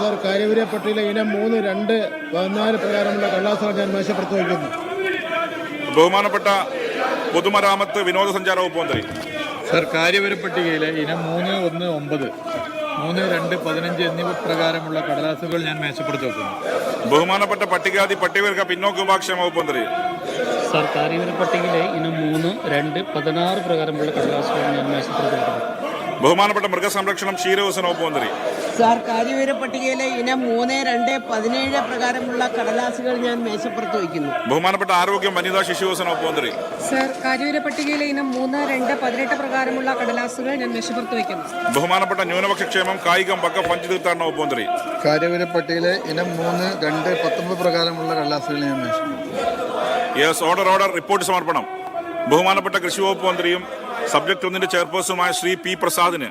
Sir കാര്യവരെ പട്ടികയിലെ ഇനം മൂന്ന് രണ്ട് പതിനാല് പ്രകാരമുള്ള കള്ളാസുകൾ ഞാൻ മേശപ്പുറത്ത് വയ്ക്കുന്നു ബഹുമാനപ്പെട്ട പൊതുമരാമത്ത് വിനോദസഞ്ചാര വകുപ്പ് മന്ത്രി. സർ കാര്യവര പട്ടികയിലെ ഇനം മൂന്ന് ഒന്ന് ഒമ്പത് മൂന്ന് രണ്ട് പതിനഞ്ച് എന്നിവ പ്രകാരമുള്ള കടലാസുകൾ ഞാൻ മേശപ്പുറത്ത് വെക്കുന്നു ബഹുമാനപ്പെട്ട പട്ടികാതി പട്ടികവർഗ പിന്നോക്ക വിഭാഗക്ഷേമ വകുപ്പ് മന്ത്രി. സാർ കാര്യവര പട്ടികയിലെ ഇനം മൂന്ന് രണ്ട് പതിനാറ് പ്രകാരമുള്ള കടലാസുകൾ ഞാൻ മേശപ്പുറത്ത് വെക്കുന്നു ബഹുമാനപ്പെട്ട മൃഗസംരക്ഷണം ക്ഷീരവസന ഉപമന്ത്രി മന്ത്രി. സാർ കാര്യവിവര പട്ടികയിലെ ഇനം മൂന്ന് രണ്ട് പതിനേഴ് പ്രകാരമുള്ള കടലാസുകൾ ഞാൻ മേശപ്പുറത്ത് വയ്ക്കുന്നു. ബഹുമാനപ്പെട്ട ആരോഗ്യം വനിതാ ശിശുവസന ഉപമന്ത്രി സാർ കാര്യവിര പട്ടികയിലെ ഇനം മൂന്ന് രണ്ട് പതിനെട്ട് പ്രകാരമുള്ള കടലാസുകൾ ഞാൻ മേശപ്പുറത്ത് വയ്ക്കുന്നു. ബഹുമാനപ്പെട്ട ന്യൂനപക്ഷ ക്ഷേമം കായികം പക്ക പഞ്ച് തീർത്ഥാടന വകുപ്പ് മന്ത്രി. കാര്യവര പട്ടികയിലെ ഇനം മൂന്ന് രണ്ട് പത്തൊമ്പത് പ്രകാരമുള്ള കടലാസുകൾ ഞാൻ മേശപ്പുറത്ത് യെസ് ഓർഡർ ഓർഡർ റിപ്പോർട്ട് സമർപ്പണം. ബഹുമാനപ്പെട്ട കൃഷി വകുപ്പ് മന്ത്രിയും സബ്ജക്ട് ഒന്നിന്റെ ചെയർപേഴ്സണുമായ ശ്രീ പി പ്രസാദിന്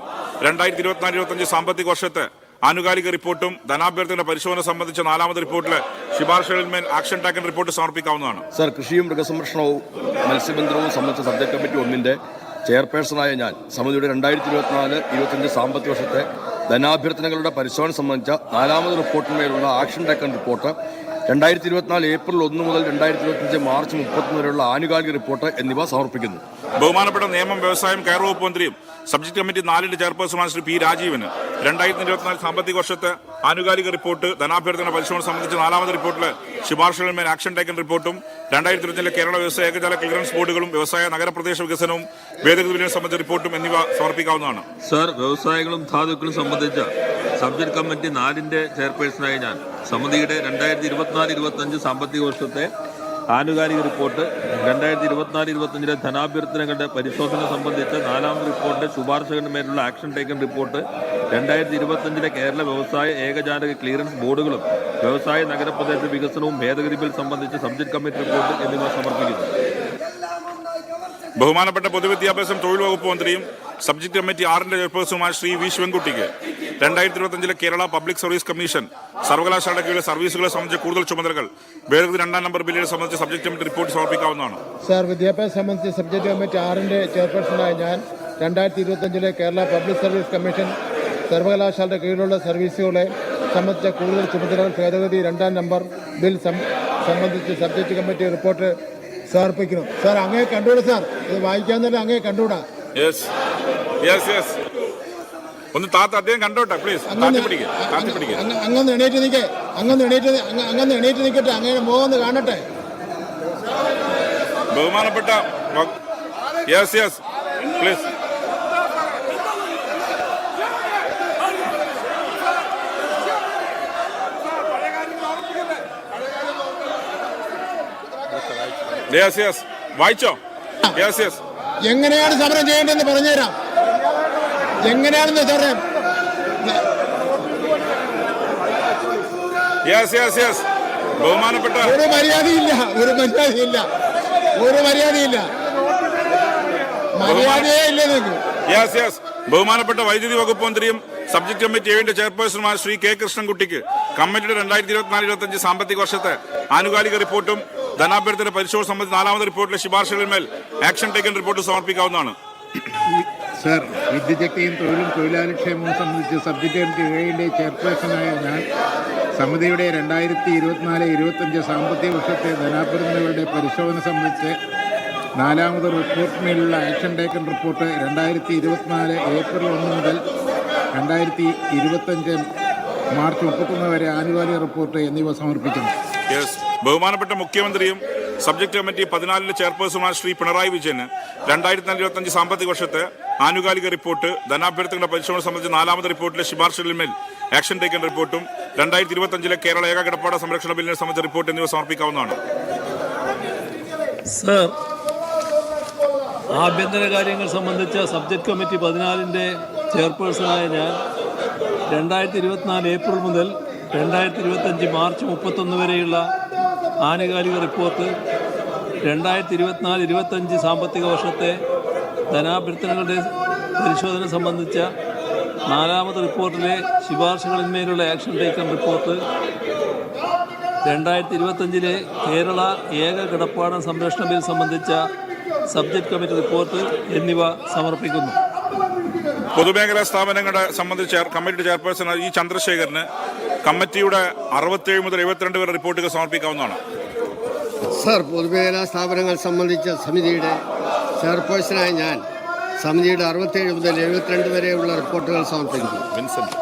രണ്ടായിരത്തി ഇരുപത്തിനാല് ഇരുപത്തഞ്ച് സാമ്പത്തിക വർഷത്തെ ആനുകാലിക റിപ്പോർട്ടും ധനാഭ്യർത്ഥന പരിശോധന സംബന്ധിച്ച നാലാമത് റിപ്പോർട്ടിലെ ശുപാർശകളിന്മേൽ ആക്ഷൻ ടാക്കൻ റിപ്പോർട്ട് സമർപ്പിക്കാവുന്നതാണ്. സർ കൃഷിയും മൃഗസംരക്ഷണവും മത്സ്യബന്ധനവും സംബന്ധിച്ച സബ്ജക്ട് കമ്മിറ്റി ഒന്നിന്റെ ചെയർപേഴ്സണായ ഞാൻ സമിതിയുടെ രണ്ടായിരത്തി ഇരുപത്തിനാല് ഇരുപത്തിയഞ്ച് സാമ്പത്തിക വർഷത്തെ ധനാഭ്യർത്ഥനകളുടെ പരിശോധന സംബന്ധിച്ച നാലാമത് റിപ്പോർട്ടിന്മേലുള്ള ആക്ഷൻ ടാക്കൻ റിപ്പോർട്ട് രണ്ടായിരത്തി ഇരുപത്തിനാല് ഏപ്രിൽ ഒന്ന് മുതൽ രണ്ടായിരത്തി ഇരുപത്തിയഞ്ച് മാർച്ച് മുപ്പത്തൊന്ന് വരെയുള്ള ആനുകാലിക റിപ്പോർട്ട് എന്നിവ സമർപ്പിക്കുന്നു. ബഹുമാനപ്പെട്ട നിയമം വ്യവസായം കയർ വകുപ്പ് മന്ത്രിയും സബ്ജക്ട് കമ്മിറ്റി നാലിന്റെ ചെയർപേഴ്സണുമായ ശ്രീ പി രാജീവന് രണ്ടായിരത്തി ഇരുപത്തിനാല് സാമ്പത്തിക വർഷത്തെ ആനുകാലിക റിപ്പോർട്ട് ധനാഭ്യർത്ഥന പരിശോധന സംബന്ധിച്ച നാലാമത് റിപ്പോർട്ടിലെ ശുപാർശകളിന്മേൽ ആക്ഷൻ ടേക്കൻ റിപ്പോർട്ടും രണ്ടായിരത്തി ഇരുപത്തിലെ കേരള വ്യവസായ ഏകജാല ക്ലിയറൻസ് ബോർഡുകളും വ്യവസായ നഗരപ്രദേശ വികസനവും ഭേദഗതി ബില്ലിനെ സംബന്ധിച്ച റിപ്പോർട്ടും എന്നിവ സമർപ്പിക്കാവുന്നതാണ്. സർ വ്യവസായങ്ങളും ധാതുക്കളും സംബന്ധിച്ച സബ്ജക്ട് കമ്മിറ്റി നാലിന്റെ ചെയർപേഴ്സണായ ഞാൻ. സമിതിയുടെ രണ്ടായിരത്തി ഇരുപത്തിനാല് ഇരുപത്തഞ്ച് സാമ്പത്തിക വർഷത്തെ ആനുകാലിക റിപ്പോർട്ട് രണ്ടായിരത്തി ഇരുപത്തിനാല് ഇരുപത്തഞ്ചിലെ ധനാഭ്യർത്ഥനകളുടെ പരിശോധന സംബന്ധിച്ച നാലാമത് റിപ്പോർട്ട് ശുപാർശകളുടെ മേലുള്ള ആക്ഷൻ ടേക്കൺ റിപ്പോർട്ട് രണ്ടായിരത്തി ഇരുപത്തഞ്ചിലെ കേരള വ്യവസായ ഏകജാലക ക്ലിയറൻസ് ബോർഡുകളും വ്യവസായ നഗരപ്രദേശ വികസനവും ഭേദഗതി ബിൽ സംബന്ധിച്ച സബ്ജക്ട് കമ്മിറ്റി റിപ്പോർട്ട് എന്നിവ സമർപ്പിക്കുന്നു. ബഹുമാനപ്പെട്ട പൊതുവിദ്യാഭ്യാസം തൊഴിൽ വകുപ്പ് മന്ത്രിയും സബ്ജക്ട് കമ്മിറ്റി ആറിന്റെ ചെയർപേഴ്സണുമായ ശ്രീ വി ശിവൻകുട്ടിക്ക് രണ്ടായിരത്തി ഇരുപത്തിയഞ്ചിലെ കേരള പബ്ലിക് സർവീസ് കമ്മീഷൻ സർവകലാശാലയുടെ കീഴിലെ സർവീസുകളെ സംബന്ധിച്ച കൂടുതൽ ചുമതലകൾ ഭേദഗതി രണ്ടാം നമ്പർ ബില്ലിനെ സംബന്ധിച്ച് സബ്ജക്ട് കമ്മിറ്റി റിപ്പോർട്ട് സമർപ്പിക്കാവുന്നതാണ്. സാർ വിദ്യാഭ്യാസം സംബന്ധിച്ച് സബ്ജക്ട് കമ്മിറ്റി ആറിന്റെ ചെയർപേഴ്സണായ ഞാൻ രണ്ടായിരത്തി ഇരുപത്തഞ്ചിലെ കേരള പബ്ലിക് സർവീസ് കമ്മീഷൻ സർവകലാശാലയുടെ കീഴിലുള്ള സർവീസുകളെ സംബന്ധിച്ച കൂടുതൽ ചുമതലകൾ ഭേദഗതി രണ്ടാം നമ്പർ ബിൽ സംബന്ധിച്ച് സബ്ജക്ട് കമ്മിറ്റി റിപ്പോർട്ട് സമർപ്പിക്കുന്നു സാർ അങ്ങേ കണ്ടുകൂടാ സാർ? ഇത് വായിക്കാൻ തന്നെ അങ്ങേ കണ്ടുകൂടാ. ഒന്ന് താത്ത അദ്ദേഹം കണ്ടോട്ടെ പ്ലീസ് അങ്ങനെ എണീറ്റ് നിൽക്കേ. അങ്ങനെ എണീറ്റ് അങ്ങനെ എണീറ്റ് നിൽക്കട്ടെ അങ്ങനെ ഒന്ന് കാണട്ടെ. ബഹുമാനപ്പെട്ട yes yes please yes yes വായിച്ചോ? എങ്ങനെയാണ് സമരം ചെയ്യേണ്ടതെന്ന് പറഞ്ഞുതരാം. എങ്ങനെയാണെന്ന് സമരം? ബഹുമാനപ്പെട്ട ഒരു മര്യാദയില്ല. ഒരു മര്യാദയില്ല. ഒരു മര്യാദയില്ല. മര്യാദയേ ഇല്ല നിങ്ങൾക്ക് ബഹുമാനപ്പെട്ട വൈദ്യുതി വകുപ്പ് മന്ത്രിയും സബ്ജക്ട് കമ്മിറ്റി ഏഴിന്റെ ചെയർപേഴ്സണുമായ ശ്രീ കെ കൃഷ്ണൻകുട്ടിക്ക് കമ്മിറ്റിയുടെ രണ്ടായിരത്തി ഇരുപത്തിനാല് ഇരുപത്തഞ്ച് സാമ്പത്തിക വർഷത്തെ ആനുകാലിക റിപ്പോർട്ടും ധനാഭ്യർത്ഥന പരിശോധന സംബന്ധിച്ച് നാലാമത് റിപ്പോർട്ടിലെ ശുപാർശകളിന്മേൽ ആക്ഷൻ ടേക്കൻ റിപ്പോർട്ട് സമർപ്പിക്കാവുന്നതാണ്. സർ വിദ്യുച്ഛക്തിയും തൊഴിലും തൊഴിലാളിക്ഷേമവും സംബന്ധിച്ച് സബ്ജക്ട് കമ്മിറ്റി ഏഴിന്റെ ചെയർപേഴ്സണായ ഞാൻ സമിതിയുടെ രണ്ടായിരത്തി ഇരുപത്തിനാല് ഇരുപത്തഞ്ച് സാമ്പത്തിക വർഷത്തെ ധനാഭ്യർത്ഥനകളുടെ പരിശോധന സംബന്ധിച്ച് നാലാമത് റിപ്പോർട്ടിനുള്ള ആക്ഷൻ ടേക്കൺ റിപ്പോർട്ട് രണ്ടായിരത്തി ഇരുപത്തിനാല് ഏപ്രിൽ ഒന്ന് മുതൽ രണ്ടായിരത്തി ഇരുപത്തഞ്ച് മാർച്ച് മുപ്പത്തൊന്ന് വരെ ആനുകാലിക റിപ്പോർട്ട് എന്നിവ സമർപ്പിക്കുന്നു. ബഹുമാനപ്പെട്ട മുഖ്യമന്ത്രിയും സബ്ജക്ട് കമ്മിറ്റി പതിനാലിലെ ചെയർപേഴ്സണുമായ ശ്രീ പിണറായി വിജയന് രണ്ടായിരത്തി ഇരുപത്തഞ്ച് സാമ്പത്തിക വർഷത്തെ ആനുകാലിക റിപ്പോർട്ട് ധനാഭ്യർത്ഥനയുടെ പരിശോധന സംബന്ധിച്ച നാലാമത് റിപ്പോർട്ടിലെ ശുപാർശകളിന്മേൽ ആക്ഷൻ ടേക്കൻ റിപ്പോർട്ടും രണ്ടായിരത്തി ഇരുപത്തഞ്ചിലെ കേരള ഏക കിടപ്പാട സംരക്ഷണ ബില്ലിനെ സംബന്ധിച്ച റിപ്പോർട്ട് എന്നിവ സമർപ്പിക്കാവുന്നതാണ്. സർ ആഭ്യന്തര കാര്യങ്ങൾ സംബന്ധിച്ച സബ്ജക്ട് കമ്മിറ്റി പതിനാലിന്റെ ചെയർപേഴ്സണായ ഞാൻ രണ്ടായിരത്തി ഇരുപത്തിനാല് ഏപ്രിൽ മുതൽ രണ്ടായിരത്തി ഇരുപത്തഞ്ച് മാർച്ച് മുപ്പത്തൊന്ന് വരെയുള്ള ആനുകാലിക റിപ്പോർട്ട്. രണ്ടായിരത്തി ഇരുപത്തിനാല് ഇരുപത്തഞ്ച് സാമ്പത്തിക വർഷത്തെ ധനാഭ്യർത്ഥനകളുടെ പരിശോധന സംബന്ധിച്ച നാലാമത് റിപ്പോർട്ടിലെ ശുപാർശകളിന്മേലുള്ള ആക്ഷൻ ടേക്കൺ റിപ്പോർട്ട്. രണ്ടായിരത്തി ഇരുപത്തഞ്ചിലെ കേരള ഏക കിടപ്പാടം സംരക്ഷണ ബിൽ സംബന്ധിച്ച സബ്ജക്ട് കമ്മിറ്റി റിപ്പോർട്ട് എന്നിവ സമർപ്പിക്കുന്നു. പൊതുമേഖലാ സ്ഥാപനങ്ങളെ സംബന്ധിച്ച് കമ്മിറ്റി ചെയർപേഴ്സൺ ഈ ചന്ദ്രശേഖരന് കമ്മിറ്റിയുടെ അറുപത്തേഴ് മുതൽ എഴുപത്തിരണ്ട് വരെ റിപ്പോർട്ടുകൾ സമർപ്പിക്കാവുന്നതാണ്. സർ പൊതുമേഖലാ സ്ഥാപനങ്ങൾ സംബന്ധിച്ച സമിതിയുടെ ചെയർപേഴ്സണായ ഞാൻ സമിതിയുടെ അറുപത്തേഴ് മുതൽ എഴുപത്തിരണ്ട് വരെയുള്ള റിപ്പോർട്ടുകൾ സമർപ്പിക്കുന്നു. വിൻസെന്റ്.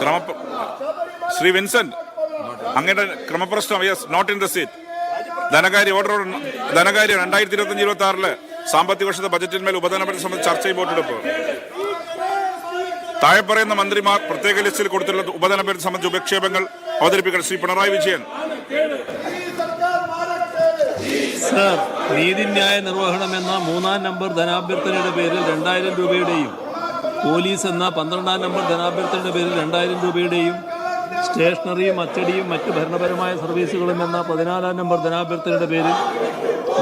ക്രമ ശ്രീ വിൻസെന്റ് അങ്ങയുടെ ക്രമപ്രശ്നം yes not in the seat. ധനകാര്യ ഓർഡർ ധനകാര്യ രണ്ടായിരത്തി ഇരുപത്തി അഞ്ച് ഇരുപത്തി ആറിൽ സാമ്പത്തിക വർഷത്തെ ബജറ്റിന്മേൽ ഉപധനപരി സംബന്ധിച്ച് ചർച്ച വോട്ടെടുപ്പ് താഴെ പറയുന്ന മന്ത്രിമാർ പ്രത്യേക ലിസ്റ്റിൽ കൊടുത്തിട്ടുള്ള ഉപധനപരി സംബന്ധിച്ച ഉപക്ഷേപങ്ങൾ അവതരിപ്പിക്കണം ശ്രീ പിണറായി വിജയൻ. സർ നീതിന്യായ നിർവഹണം എന്ന മൂന്നാം നമ്പർ ധനാഭ്യർത്ഥനയുടെ പേരിൽ രണ്ടായിരം രൂപയുടെയും പോലീസ് എന്ന പന്ത്രണ്ടാം നമ്പർ ധനാഭ്യർത്ഥനയുടെ പേരിൽ രണ്ടായിരം രൂപയുടെയും സ്റ്റേഷനറിയും അച്ചടിയും മറ്റ് ഭരണപരമായ സർവീസുകളും എന്ന പതിനാലാം നമ്പർ ധനാഭ്യർത്ഥനയുടെ പേരിൽ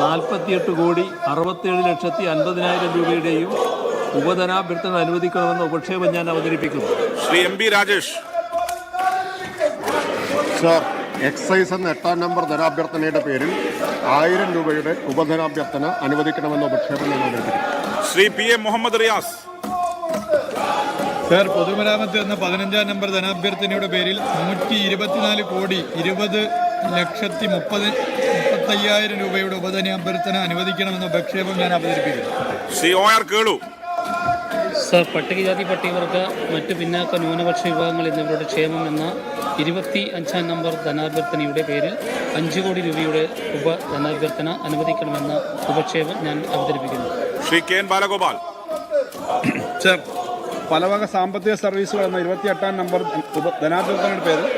നാൽപ്പത്തിയെട്ട് കോടി അറുപത്തേഴ് ലക്ഷത്തി അൻപതിനായിരം രൂപയുടെയും ഉപധനാഭ്യർത്ഥന അനുവദിക്കണമെന്ന ഉപക്ഷേപം ഞാൻ അവതരിപ്പിക്കുന്നു. Shri M B Rajesh. Sir excise എന്ന എട്ടാം നമ്പർ ധനാഭ്യർത്ഥനയുടെ പേരിൽ ആയിരം രൂപയുടെ ഉപധനാഭ്യർത്ഥന അനുവദിക്കണമെന്ന ഉപക്ഷേപം ഞാൻ അവതരിപ്പിക്കുന്നു. Shri P A Muhammad Riyas. Sir പൊതുമരാമത്ത് എന്ന പതിനഞ്ചാം നമ്പർ ധനാഭ്യർത്ഥനയുടെ പേരിൽ നൂറ്റി ഇരുപത്തിനാല് കോടി ഇരുപത് ലക്ഷത്തി മുപ്പത് മുപ്പത്തയ്യായിരം രൂപയുടെ ഉപധനാഭ്യർത്ഥന അനുവദിക്കണമെന്ന ഉപക്ഷേപം ഞാൻ അവതരിപ്പിക്കുന്നു. Shri O R Kelu. Sir പട്ടികജാതി പട്ടികവർഗ മറ്റ് പിന്നാക്ക ന്യൂനപക്ഷ വിഭാഗങ്ങൾ എന്നിവരുടെ ക്ഷേമം എന്ന ഇരുപത്തി അഞ്ചാം നമ്പർ ധനാഭ്യർത്ഥനയുടെ പേരിൽ അഞ്ച് കോടി രൂപയുടെ ഉപധനാഭ്യർത്ഥന അനുവദിക്കണമെന്ന ഉപക്ഷേപം ഞാൻ അവതരിപ്പിക്കുന്നു. Shri K N Balagopal. Sir പലവക സാമ്പത്തിക സർവീസുകൾ എന്ന ഇരുപത്തിയെട്ടാം നമ്പർ ഉപ ധനാഭ്യർത്ഥനയുടെ പേരിൽ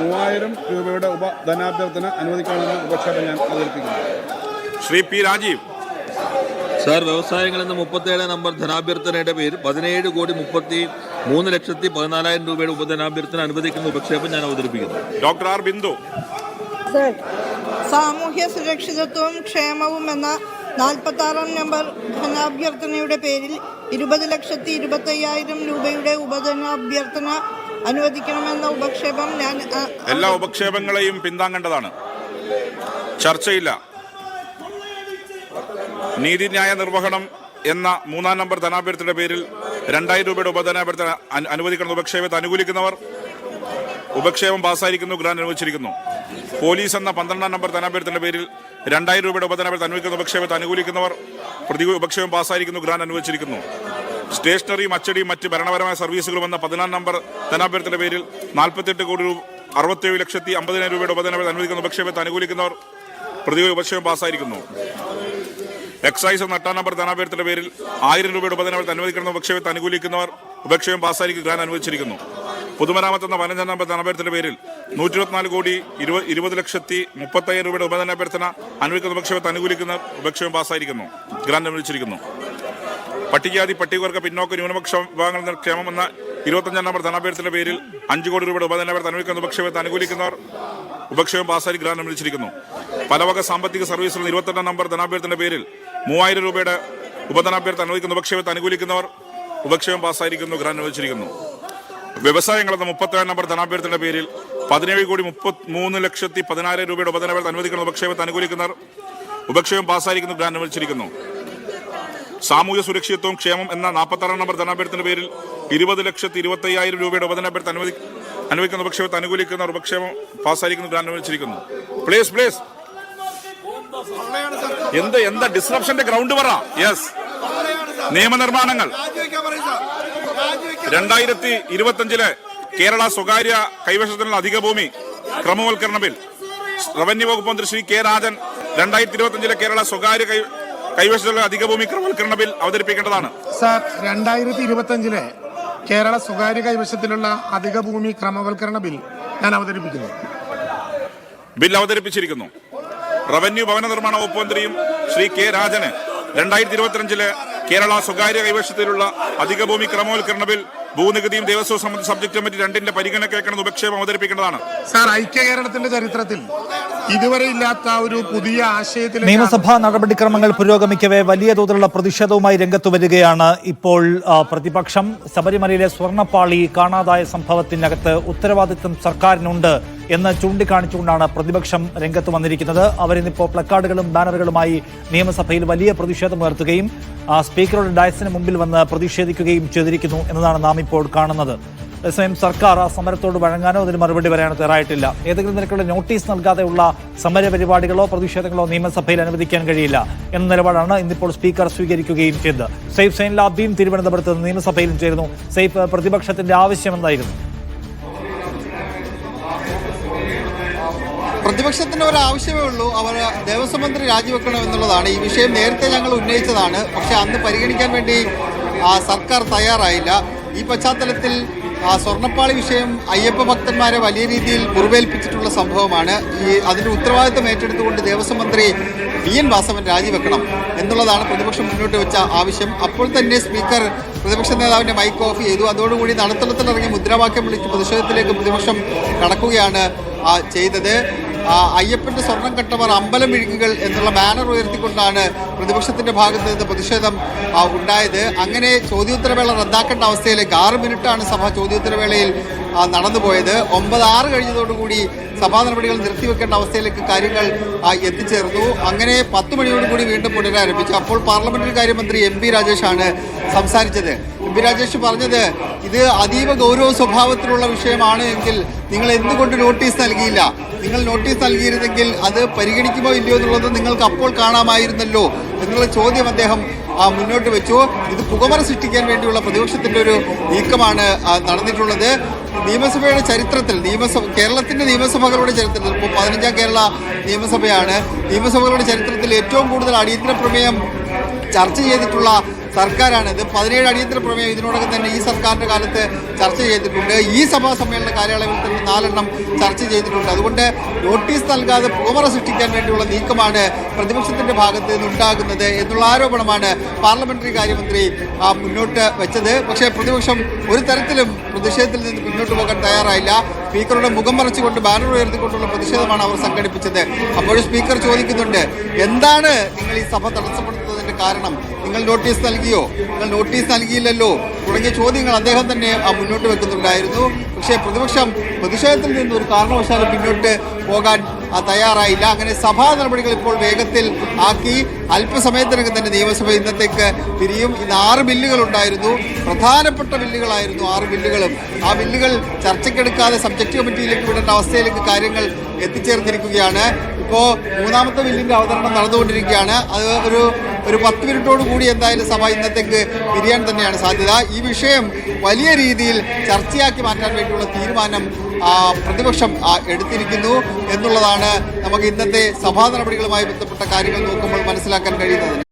മൂവായിരം രൂപയുടെ ഉപ ധനാഭ്യർത്ഥന അനുവദിക്കണമെന്ന ഉപക്ഷേപം ഞാൻ അവതരിപ്പിക്കുന്നു. ശ്രീ പി രാജീവ്. സാർ വ്യവസായങ്ങൾ എന്ന മുപ്പത്തേഴ് നമ്പർ ധനാഭ്യർത്ഥനയുടെ പേര് പതിനേഴ് കോടി മുപ്പത്തി മൂന്ന് ലക്ഷത്തി പതിനാലായിരം രൂപയുടെ ഉപധനാഭ്യർത്ഥന അനുവദിക്കുന്ന ഉപക്ഷേപം ഞാൻ അവതരിപ്പിക്കുന്നു. Doctor R Bindu. സാമൂഹ്യ സുരക്ഷിതത്വവും ക്ഷേമവും എന്ന നാൽപ്പത്തി ആറാം നമ്പർ ധനാഭ്യർത്ഥനയുടെ പേരിൽ ഇരുപത് ലക്ഷത്തി ഇരുപത്തയ്യായിരം രൂപയുടെ ഉപധനാഭ്യർത്ഥന അനുവദിക്കണമെന്ന ഉപക്ഷേപം ഞാൻ എല്ലാ ഉപക്ഷേപങ്ങളെയും പിന്താങ്ങേണ്ടതാണ്. ചർച്ചയില്ല. നീതിന്യായ നിർവഹണം എന്ന മൂന്നാം നമ്പർ ധനാഭ്യർത്ഥിയുടെ പേരിൽ രണ്ടായിരം രൂപയുടെ ഉപധനാഭ്യർത്ഥന അനുവദിക്കുന്ന ഉപക്ഷേപത്തെ അനുകൂലിക്കുന്നവർ ഉപക്ഷേപം പാസ്സായിരിക്കുന്നു ഗ്രാൻഡ് അനുവദിച്ചിരിക്കുന്നു. പോലീസ് എന്ന പന്ത്രണ്ടാം നമ്പർ ധനാഭ്യർത്ഥിയുടെ പേരിൽ രണ്ടായിരം രൂപയുടെ ഉപധനാഭ്യർത്ഥന അനുവദിക്കുന്ന ഉപക്ഷേപത്തെ അനുകൂലിക്കുന്നവർ പ്രതി ഉപക്ഷേപം പാസ്സായിരിക്കുന്നു ഗ്രാൻഡ് അനുവദിച്ചിരിക്കുന്നു. സ്റ്റേഷനറി അച്ചടിയും മറ്റ് ഭരണപരമായ സർവീസുകളും എന്ന പതിനാല് നമ്പർ ധനാഭ്യർത്ഥിയുടെ പേരിൽ നാൽപ്പത്തെട്ട് കോടി രൂപ അറുപത്തേഴ് ലക്ഷത്തി അമ്പതിനായിരം രൂപയുടെ ഉപധനാഭ്യർത്ഥന അനുവദിക്കുന്ന ഉപക്ഷേപത്തെ അനുകൂലിക്കുന്നവർ പ്രതി ഉപക്ഷേപം പാസ്സായിരിക്കുന്നു എക്സൈസ് എന്ന എട്ടാം നമ്പർ ധനാപേരത്തിന്റെ പേരിൽ ആയിരം രൂപയുടെ ഉപധനാഭ്യർത്ഥന അനുവദിക്കണമെന്ന് ഉപക്ഷേപത്തെ അനുകൂലിക്കുന്നവർ ഉപക്ഷേപം പാസ്സായിരിക്കും ഗ്രാന്റ് അനുവദിച്ചിരിക്കുന്നു. പൊതുമരാമത്ത് എന്ന പതിനഞ്ചാം നമ്പർ ധനാഭ്യർത്ഥനയുടെ പേരിൽ നൂറ്റി ഇരുപത്തിനാല് കോടി ഇരുപത് ഇരുപത് ലക്ഷത്തി മുപ്പത്തയ്യായിരം രൂപയുടെ ഉപധനാഭ്യർത്ഥന അനുവദിക്കുന്ന ഉപക്ഷേപത്തെ അനുകൂലിക്കുന്ന ഉപക്ഷേപം പാസ്സായിരിക്കുന്നു. ഗ്രാന്റ് അനുവദിച്ചിരിക്കുന്നു. പട്ടികജാതി പട്ടികവർഗ പിന്നോക്ക ന്യൂനപക്ഷ വിഭാഗങ്ങളുടെ ക്ഷേമം എന്ന ഇരുപത്തഞ്ചാം നമ്പർ ധനാഭ്യർത്ഥന പേരിൽ അഞ്ച് കോടി രൂപയുടെ ഉപധനാഭ്യർത്ഥന അനുവദിക്കുന്ന ഉപക്ഷേപത്തെ അനുകൂലിക്കുന്നവർ ഉപക്ഷേപം പാസ്സായി ഗ്രാന്റ് അനുവദിച്ചിരിക്കുന്നു. പലവക സാമ്പത്തിക സർവീസുകൾ ഇരുപത്തെട്ടാം നമ്പർ ധനാഭ്യർത്ഥന പേരിൽ മൂവായിരം രൂപയുടെ ഉപധനാഭ്യർത്ഥന അനുവദിക്കുന്ന. ഉപക്ഷേപത്തെ അനുകൂലിക്കുന്നവർ ഉപക്ഷേപം പാസ്സായിരിക്കുന്നു ഗ്രാന്റ് അനുവദിച്ചിരിക്കുന്നു. വ്യവസായങ്ങൾ എന്ന മുപ്പത്തേഴ് നമ്പർ ധനാഭ്യർത്ഥനയുടെ പേരിൽ പതിനേഴ് കോടി മുപ്പത്തി മൂന്ന് ലക്ഷത്തി പതിനായിരം രൂപയുടെ ഉപധനാഭ്യർത്ഥന അനുവദിക്കുന്ന ഉപക്ഷേപത്തെ അനുകൂലിക്കുന്നവർ ഉപക്ഷേപം പാസ്സായിരിക്കുന്നു ഗ്രാന്റ് അനുവദിച്ചിരിക്കുന്നു. സാമൂഹ്യ സുരക്ഷിതത്വം ക്ഷേമം എന്ന നാൽപ്പത്താറാം നമ്പർ ധനാഭ്യർത്ഥനയുടെ പേരിൽ ഇരുപത് ലക്ഷത്തി ഇരുപത്തി അയ്യായിരം രൂപയുടെ ഉപധനാഭ്യർത്ഥന അനുവദി അനുവദിക്കുന്ന ഉപക്ഷേപത്തെ അനുകൂലിക്കുന്നവർ ഉപക്ഷേപം പാസ്സായിരിക്കുന്നു ഗ്രാന്റ് അനുവദിച്ചിരിക്കുന്നു. പ്ലീസ് പ്ലീസ് എന്ത് എന്താ ഡിസ്റപ്ഷന്റെ ഗ്രൗണ്ട് പറ? യെസ് നിയമനിർമ്മാണങ്ങൾ. രണ്ടായിരത്തി ഇരുപത്തിയഞ്ചിലെ കേരള സ്വകാര്യ കൈവശത്തിനുള്ള അധിക ഭൂമി ക്രമവൽക്കരണ ബിൽ. റവന്യൂ വകുപ്പ് മന്ത്രി ശ്രീ കെ രാജൻ രണ്ടായിരത്തി ഇരുപത്തിയഞ്ചിലെ കേരള സ്വകാര്യ കൈവശത്തിലുള്ള അധിക ഭൂമി ക്രമവൽക്കരണ ബിൽ അവതരിപ്പിക്കേണ്ടതാണ്. സാർ രണ്ടായിരത്തി ഇരുപത്തിയഞ്ചിലെ കേരള സ്വകാര്യ കൈവശത്തിലുള്ള അധിക ഭൂമി ക്രമവൽക്കരണ ബിൽ ഞാൻ അവതരിപ്പിക്കുന്നു. ബിൽ അവതരിപ്പിച്ചിരിക്കുന്നു. റവന്യൂ ഭവന നിർമ്മാണ വകുപ്പ് മന്ത്രിയും ശ്രീ കെ രാജന് രണ്ടായിരത്തി ഇരുപത്തിരഞ്ചിലെ കേരള സ്വകാര്യ കൈവശത്തിലുള്ള അധിക ഭൂമി ക്രമവൽക്കരണ ബിൽ ഭൂനികുതിയും ദേവസ്വം സംബന്ധിച്ച സബ്ജക്ട് കമ്മിറ്റി രണ്ടിന്റെ പരിഗണനക്കേക്കണം ഉപക്ഷേപം അവതരിപ്പിക്കേണ്ടതാണ്. സാർ ഐക്യ കേരളത്തിന്റെ ചരിത്രത്തിൽ ഇതുവരെ ഇല്ലാത്ത ഒരു പുതിയ ആശയത്തിൽ നിയമസഭാ നടപടിക്രമങ്ങൾ പുരോഗമിക്കവേ വലിയ തോതിലുള്ള പ്രതിഷേധവുമായി രംഗത്ത് വരികയാണ് ഇപ്പോൾ പ്രതിപക്ഷം. ശബരിമലയിലെ സ്വർണപ്പാളി കാണാതായ സംഭവത്തിനകത്ത് ഉത്തരവാദിത്വം സർക്കാരിനുണ്ട്. എന്ന് ചൂണ്ടിക്കാണിച്ചുകൊണ്ടാണ് പ്രതിപക്ഷം രംഗത്ത് വന്നിരിക്കുന്നത്. അവരിന്നിപ്പോൾ പ്ലക്കാർഡുകളും ബാനറുകളുമായി നിയമസഭയിൽ വലിയ പ്രതിഷേധമുയർത്തുകയും ആ, സ്പീക്കറുടെ ഡയസിന് മുമ്പിൽ വന്ന് പ്രതിഷേധിക്കുകയും ചെയ്തിരിക്കുന്നു എന്നതാണ് നാം ഇപ്പോൾ കാണുന്നത്. അതേസമയം സർക്കാർ ആ സമരത്തോട് വഴങ്ങാനോ അതിന് മറുപടി പറയാനോ തയ്യാറായിട്ടില്ല. ഏതെങ്കിലും നിരക്കുള്ള നോട്ടീസ് നൽകാതെയുള്ള സമര പരിപാടികളോ പ്രതിഷേധങ്ങളോ നിയമസഭയിൽ അനുവദിക്കാൻ കഴിയില്ല എന്ന നിലപാടാണ് ഇന്നിപ്പോൾ സ്പീക്കർ സ്വീകരിക്കുകയും ചെയ്തത്. സെയ്ഫ് സൈൻ ലാബിയും തിരുവനന്തപുരത്ത് നിയമസഭയിലും ചേരുന്നു. സെയ്ഫ് പ്രതിപക്ഷത്തിന്റെ ആവശ്യം എന്തായിരുന്നു? പ്രതിപക്ഷത്തിന് ഒരു ആവശ്യമേ ഉള്ളൂ. അവർ ദേവസ്വം മന്ത്രി രാജിവെക്കണം എന്നുള്ളതാണ്. ഈ വിഷയം നേരത്തെ ഞങ്ങൾ ഉന്നയിച്ചതാണ്. പക്ഷേ അന്ന് പരിഗണിക്കാൻ വേണ്ടി സർക്കാർ തയ്യാറായില്ല. ഈ പശ്ചാത്തലത്തിൽ സ്വർണപ്പാളി വിഷയം അയ്യപ്പ ഭക്തന്മാരെ വലിയ രീതിയിൽ മുറിവേൽപ്പിച്ചിട്ടുള്ള സംഭവമാണ്. ഈ അതിന്റെ ഉത്തരവാദിത്തം ഏറ്റെടുത്തുകൊണ്ട് ദേവസ്വം മന്ത്രി വി. എൻ. വാസവൻ രാജിവെക്കണം എന്നുള്ളതാണ് പ്രതിപക്ഷം മുന്നോട്ട് വെച്ച ആവശ്യം. അപ്പോൾ തന്നെ സ്പീക്കർ പ്രതിപക്ഷ നേതാവിന്റെ മൈക്ക് ഓഫ് ചെയ്തു. അതോടുകൂടി നടത്തളത്തിലിറങ്ങി മുദ്രാവാക്യം വിളിച്ച് പ്രതിഷേധത്തിലേക്ക് പ്രതിപക്ഷം കടക്കുകയാണ് ചെയ്തത്. അയ്യപ്പന്റെ സ്വർണം കെട്ടവർ അമ്പലം വിഴുങ്ങുകൾ എന്നുള്ള ബാനർ ഉയർത്തിക്കൊണ്ടാണ് പ്രതിപക്ഷത്തിന്റെ ഭാഗത്ത് നിന്ന് പ്രതിഷേധം ഉണ്ടായത്. അങ്ങനെ ചോദ്യോത്തരവേള റദ്ദാക്കേണ്ട അവസ്ഥയിലേക്ക് ആറ് മിനിറ്റാണ് സഭ ചോദ്യോത്തരവേളയിൽ നടന്നുപോയത്. ഒമ്പത് ആറ് കഴിഞ്ഞതോടുകൂടി സഭാ നടപടികൾ നിർത്തിവെക്കേണ്ട അവസ്ഥയിലേക്ക് കാര്യങ്ങൾ എത്തിച്ചേർന്നു. അങ്ങനെ പത്ത് മണിയോടുകൂടി വീണ്ടും പുനരാരംഭിച്ചു. അപ്പോൾ പാർലമെന്ററി കാര്യമന്ത്രി എം പി രാജേഷാണ് സംസാരിച്ചത്. രാജേഷ് പറഞ്ഞത് ഇത് അതീവ ഗൗരവ സ്വഭാവത്തിലുള്ള വിഷയമാണ് എങ്കിൽ നിങ്ങൾ എന്തുകൊണ്ട് നോട്ടീസ് നൽകിയില്ല? നിങ്ങൾ നോട്ടീസ് നൽകിയിരുന്നെങ്കിൽ അത് പരിഗണിക്കുമോ ഇല്ലയോ എന്നുള്ളത് നിങ്ങൾക്ക് അപ്പോൾ കാണാമായിരുന്നല്ലോ എന്നുള്ള ചോദ്യം അദ്ദേഹം മുന്നോട്ട് വെച്ചു. ഇത് പുകമറ സൃഷ്ടിക്കാൻ വേണ്ടിയുള്ള പ്രതിപക്ഷത്തിന്റെ ഒരു നീക്കമാണ് നടന്നിട്ടുള്ളത്. നിയമസഭയുടെ ചരിത്രത്തിൽ നിയമസഭ കേരളത്തിന്റെ നിയമസഭകളുടെ ചരിത്രത്തിൽ ഇപ്പോൾ പതിനഞ്ചാം കേരള നിയമസഭയാണ്. നിയമസഭകളുടെ ചരിത്രത്തിൽ ഏറ്റവും കൂടുതൽ അടിയന്തര പ്രമേയം ചർച്ച ചെയ്തിട്ടുള്ള സർക്കാരാണ്. ഇത് പതിനേഴ് അടിയന്തര പ്രമേയം. ഇതിനോടൊക്കെ തന്നെ ഈ സർക്കാരിന്റെ കാലത്ത് ചർച്ച ചെയ്തിട്ടുണ്ട്. ഈ സഭാ സമ്മേളന കാലയളവിൽ തന്നെ നാലെണ്ണം ചർച്ച ചെയ്തിട്ടുണ്ട്. അതുകൊണ്ട് നോട്ടീസ് നൽകാതെ പുകമറ സൃഷ്ടിക്കാൻ വേണ്ടിയുള്ള നീക്കമാണ് പ്രതിപക്ഷത്തിന്റെ ഭാഗത്ത് നിന്ന് ഉണ്ടാകുന്നത് എന്നുള്ള ആരോപണമാണ് പാർലമെന്ററി കാര്യമന്ത്രി മുന്നോട്ട് വെച്ചത്. പക്ഷേ പ്രതിപക്ഷം ഒരു തരത്തിലും പ്രതിഷേധത്തിൽ നിന്ന് മുന്നോട്ട് പോകാൻ തയ്യാറായില്ല. സ്പീക്കറുടെ മുഖം മറച്ചുകൊണ്ട് ബാനർ ഉയർത്തിക്കൊണ്ടുള്ള പ്രതിഷേധമാണ് അവർ സംഘടിപ്പിച്ചത്. അപ്പോൾ സ്പീക്കർ ചോദിക്കുന്നുണ്ട് എന്താണ് നിങ്ങൾ ഈ സഭ തടസ്സപ്പെടുത്തുന്നതിന്റെ കാരണം? നിങ്ങൾ നോട്ടീസ് നൽകിയോ? നിങ്ങൾ നോട്ടീസ് നൽകിയില്ലല്ലോ. തുടങ്ങിയ ചോദ്യങ്ങൾ അദ്ദേഹം തന്നെ മുന്നോട്ട് വെക്കുന്നുണ്ടായിരുന്നു. പക്ഷേ പ്രതിപക്ഷം പ്രതിഷേധത്തിൽ നിന്ന് ഒരു കാരണവശാലും പിന്നോട്ട് പോകാൻ തയ്യാറായില്ല. അങ്ങനെ സഭാ നടപടികൾ ഇപ്പോൾ വേഗത്തിൽ ആക്കി. അല്പസമയത്തിനകം തന്നെ നിയമസഭ ഇന്നത്തേക്ക് തിരിയും. ഇന്ന് ആറ് ബില്ലുകൾ ഉണ്ടായിരുന്നു. പ്രധാനപ്പെട്ട ബില്ലുകളായിരുന്നു ആറ് ബില്ലുകളും. ആ ബില്ലുകൾ ചർച്ചയ്ക്കെടുക്കാതെ സബ്ജക്ട് കമ്മിറ്റിയിലേക്ക് വിടേണ്ട അവസ്ഥയിലേക്ക് കാര്യങ്ങൾ എത്തിച്ചേർന്നിരിക്കുകയാണ്. ഇപ്പോൾ മൂന്നാമത്തെ ബില്ലിന്റെ അവതരണം നടന്നുകൊണ്ടിരിക്കുകയാണ്. അത് ഒരു ഒരു പത്ത് മിനിറ്റോട് കൂടി എന്തായാലും സഭ ഇന്നത്തേക്ക് പിരിയാൻ തന്നെയാണ് സാധ്യത. ഈ വിഷയം വലിയ രീതിയിൽ ചർച്ചയാക്കി മാറ്റാൻ വേണ്ടിയുള്ള തീരുമാനം പ്രതിപക്ഷം എടുത്തിരിക്കുന്നു എന്നുള്ളതാണ് നമുക്ക് ഇന്നത്തെ സഭാ നടപടികളുമായി ബന്ധപ്പെട്ട കാര്യങ്ങൾ നോക്കുമ്പോൾ മനസ്സിലാക്കാൻ കഴിയുന്നത്.